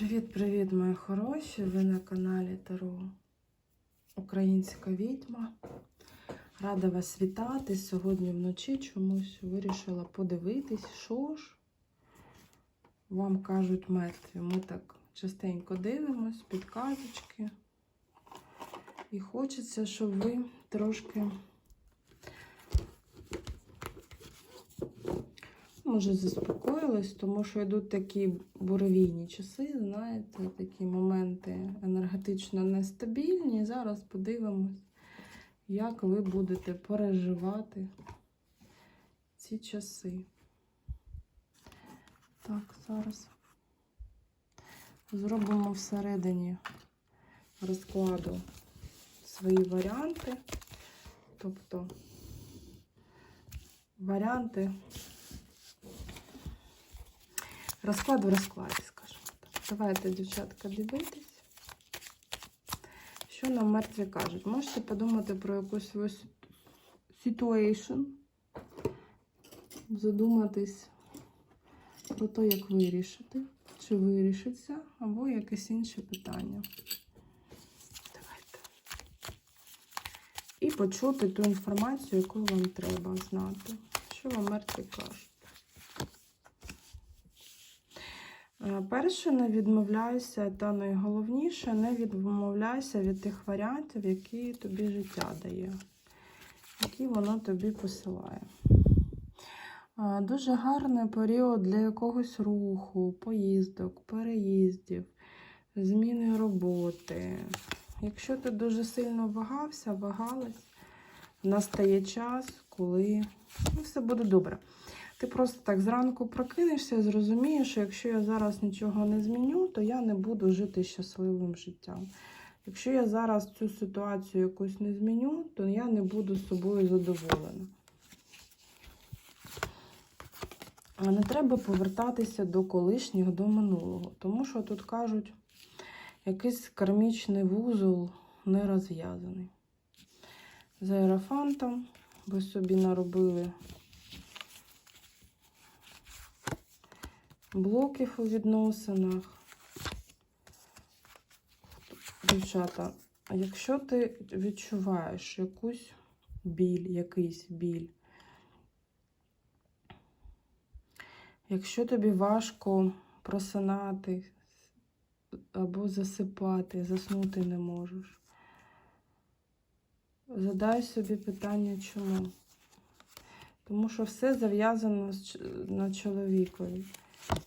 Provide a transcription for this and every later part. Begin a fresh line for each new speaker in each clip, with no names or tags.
Привіт-привіт, мої хороші! Ви на каналі Таро Українська відьма. Рада вас вітати. Сьогодні вночі чомусь вирішила подивитись, що ж вам кажуть мертві. Ми так частенько дивимось, підказочки. І хочеться, щоб ви трошки, може, заспокоїлись, тому що йдуть такі буревійні часи, знаєте, такі моменти енергетично нестабільні. Зараз подивимось, як ви будете переживати ці часи. Так, зараз зробимо всередині розкладу свої варіанти. Тобто варіанти розклад в розкладі, скажімо так. Давайте, дівчатка, дивитись. Що нам мертві кажуть? Можете подумати про якусь свою ситуацію, задуматись про те, як вирішити, чи вирішиться, або якесь інше питання. Давайте. І почути ту інформацію, яку вам треба знати. Що вам мертві кажуть? Е, Перше, не відмовляйся, та найголовніше, не відмовляйся від тих варіантів, які тобі життя дає, які воно тобі посилає. Е, Дуже гарний період для якогось руху, поїздок, переїздів, зміни роботи. Якщо ти дуже сильно вагався, вагалась, настає час, коли ну, все буде добре. Ти просто так зранку прокинешся і зрозумієш, що якщо я зараз нічого не зміню, то я не буду жити щасливим життям. Якщо я зараз цю ситуацію якусь не зміню, то я не буду з собою задоволена. А не треба повертатися до колишніх, до минулого. Тому що тут кажуть, якийсь кармічний вузол не розв'язаний. За ерафантом ви собі наробили блоків у відносинах. Дівчата, якщо ти відчуваєш якусь біль, якийсь біль, якщо тобі важко просинати або засипати, заснути не можеш, задай собі питання, чому. Тому що все зав'язано на чоловікові.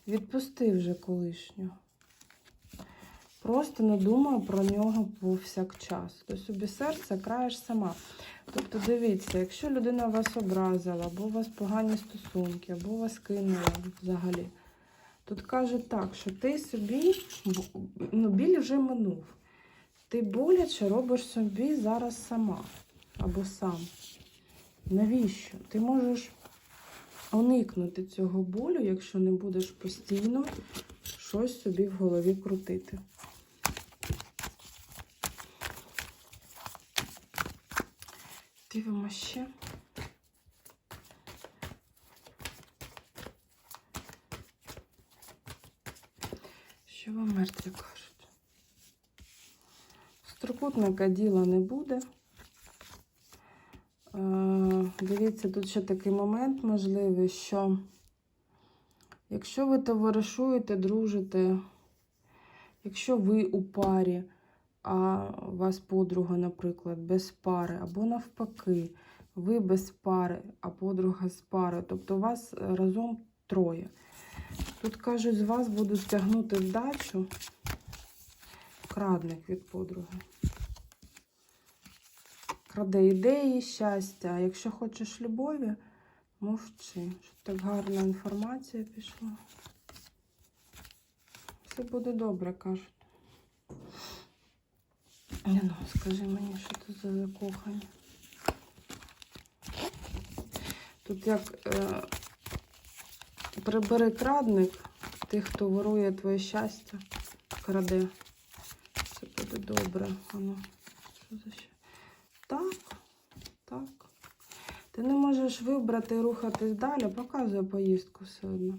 Відпусти вже колишнього. Просто не думай про нього повсякчас. Ти собі серце краєш сама. Тобто дивіться, якщо людина вас образила, або у вас погані стосунки, або вас кинула взагалі, тут каже так, що ти собі ну, біль вже минув. Ти боляче робиш собі зараз сама або сам. Навіщо? Ти можеш уникнути цього болю, якщо не будеш постійно щось собі в голові крутити. Дивимося ще. Що вам мертві кажуть? З трикутника діла не буде. Е, Дивіться, тут ще такий момент можливий, що якщо ви товаришуєте, дружите, якщо ви у парі, а у вас подруга, наприклад, без пари, або навпаки, ви без пари, а подруга з пари, тобто у вас разом троє. Тут кажуть, з вас будуть стягнути вдачу крадник від подруги краде ідеї, щастя. А якщо хочеш любові, мовчи. Щоб так гарна інформація пішла. Все буде добре, кажуть. Ну, скажи мені, що це за закохання. Тут як е, прибери крадник, тих, хто ворує твоє щастя, краде. Все буде добре. Ану, що за ще? Так, так. Ти не можеш вибрати і рухатись далі, показує поїздку все одно.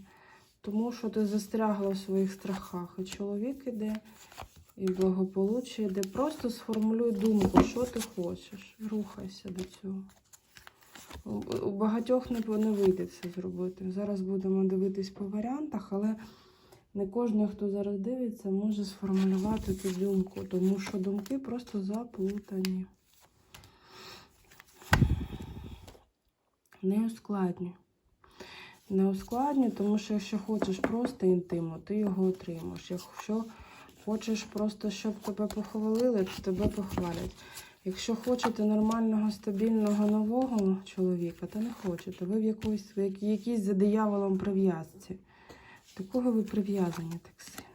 Тому що ти застрягла в своїх страхах. І чоловік іде, і благополуччя йде. Просто сформулюй думку, що ти хочеш. Рухайся до цього. У- багатьох не вийде це зробити. Зараз будемо дивитись по варіантах, але не кожен, хто зараз дивиться, може сформулювати цю думку, тому що думки просто заплутані. Не ускладнюй. Не ускладнюй, тому що якщо хочеш просто інтиму, ти його отримаєш. Якщо хочеш просто, щоб тебе похвалили, то тебе похвалять. Якщо хочете нормального, стабільного нового чоловіка, то не хочете. Ви в якоїсь, в якійсь за дияволом прив'язці. До кого ви прив'язані так сильно?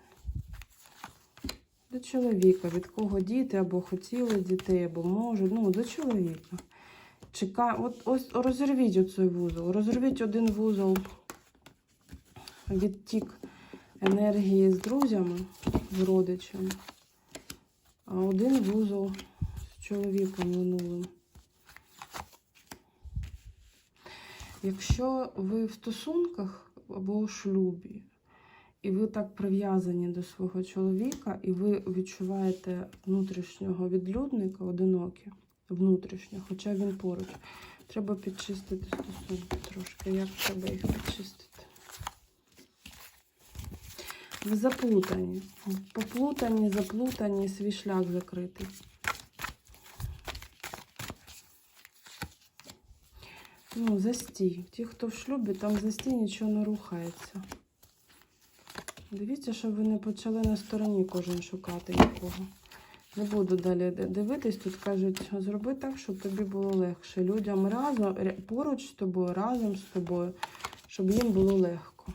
До чоловіка, від кого діти або хотіли дітей, або можуть. Ну, до чоловіка. Чекай, от ось розірвіть оцей вузол. Розірвіть один вузол відтік енергії з друзями, з родичами, а один вузол з чоловіком минулим. Якщо ви в стосунках або у шлюбі, і ви так прив'язані до свого чоловіка, і ви відчуваєте внутрішнього відлюдника, одинокі, внутрішнього, хоча він поруч, треба підчистити стосунки трошки. Як треба їх підчистити? Ви заплутані. Поплутані, заплутані, свій шлях закритий. Ну, застій. Ті, хто в шлюбі, там застій нічого не рухається. Дивіться, щоб ви не почали на стороні кожен шукати нікого. Не буду далі дивитись. Тут кажуть, зроби так, щоб тобі було легше. Людям разом, поруч з тобою, разом з тобою, щоб їм було легко.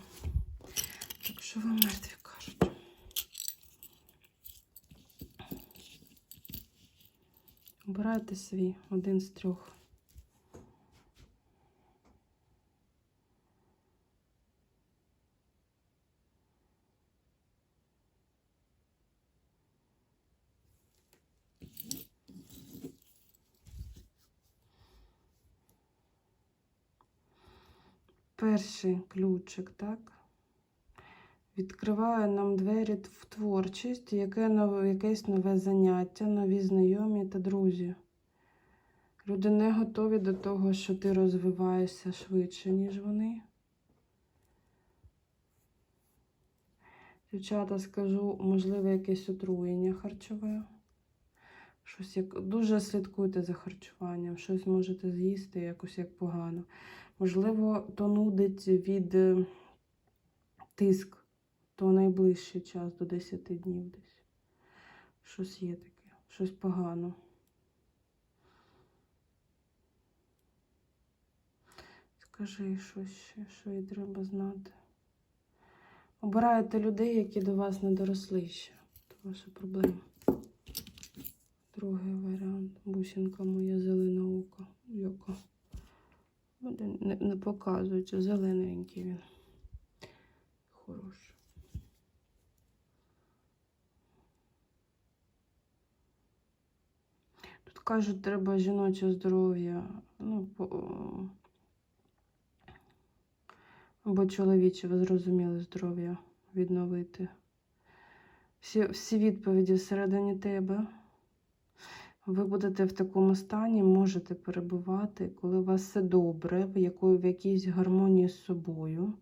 Так що ви мертві кажуть. Обирайте свій один з трьох. Перший ключик, так? Відкриває нам двері в творчість, яке нове, якесь нове заняття, нові знайомі та друзі. Люди не готові до того, що ти розвиваєшся швидше, ніж вони. Дівчата, скажу, можливо, якесь отруєння харчове. Щось як дуже слідкуйте за харчуванням, щось можете з'їсти якось як погано. Можливо, то нудить від е, тиск, то найближчий час до 10 днів десь. Щось є таке, щось погано. Скажи щось ще, що їй треба знати. Обираєте людей, які до вас не доросли ще. Це ваша проблема. Другий варіант. Бусинка моя зелене око. Яка? Не, не показується, зелененький він. Хороший. Тут кажуть, треба жіноче здоров'я. Ну, або чоловіче, ви зрозуміли, здоров'я відновити. Всі, всі відповіді всередині тебе. Ви будете в такому стані, можете перебувати, коли у вас все добре, в, якої, в якійсь гармонії з собою.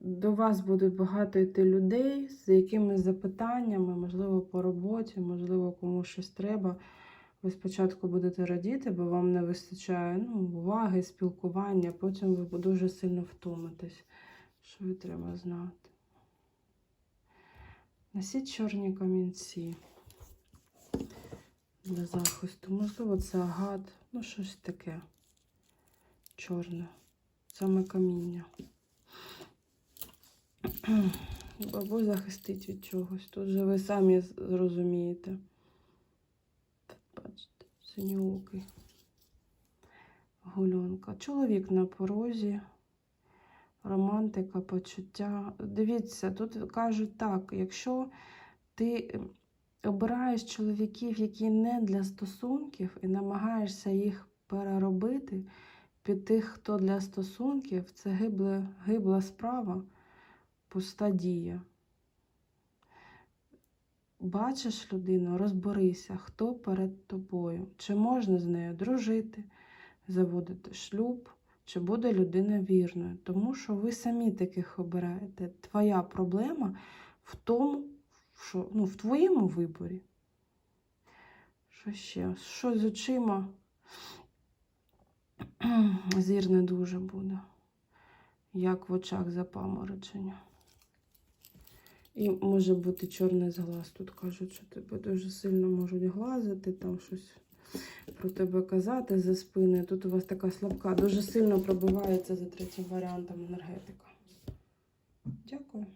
До вас буде багато йти людей з якимись запитаннями, можливо, по роботі, можливо, комусь щось треба. Ви спочатку будете радіти, бо вам не вистачає ну, уваги, спілкування, потім ви дуже сильно втомитесь. Що ви треба знати? Носіть чорні камінці для захисту. Можливо, це агат, ну щось таке чорне, саме каміння. Або захистить від чогось. Тут же ви самі зрозумієте. Бачите, синьоокий. Гульонка. Чоловік на порозі. Романтика, почуття. Дивіться, тут кажуть так, якщо ти обираєш чоловіків, які не для стосунків, і намагаєшся їх переробити, під тих, хто для стосунків, це гибла, гибла справа, пуста дія. Бачиш людину, розберися, хто перед тобою, чи можна з нею дружити, заводити шлюб, чи буде людина вірною. Тому що ви самі таких обираєте. Твоя проблема в тому, що ну, в твоєму виборі. Що ще? Що з очима? Зір не дуже буде, як в очах запаморочення. І може бути чорний зглаз. Тут кажуть, що тебе дуже сильно можуть глазити, там щось про тебе казати за спиною. Тут у вас така слабка, дуже сильно пробивається за третім варіантом енергетика. Дякую.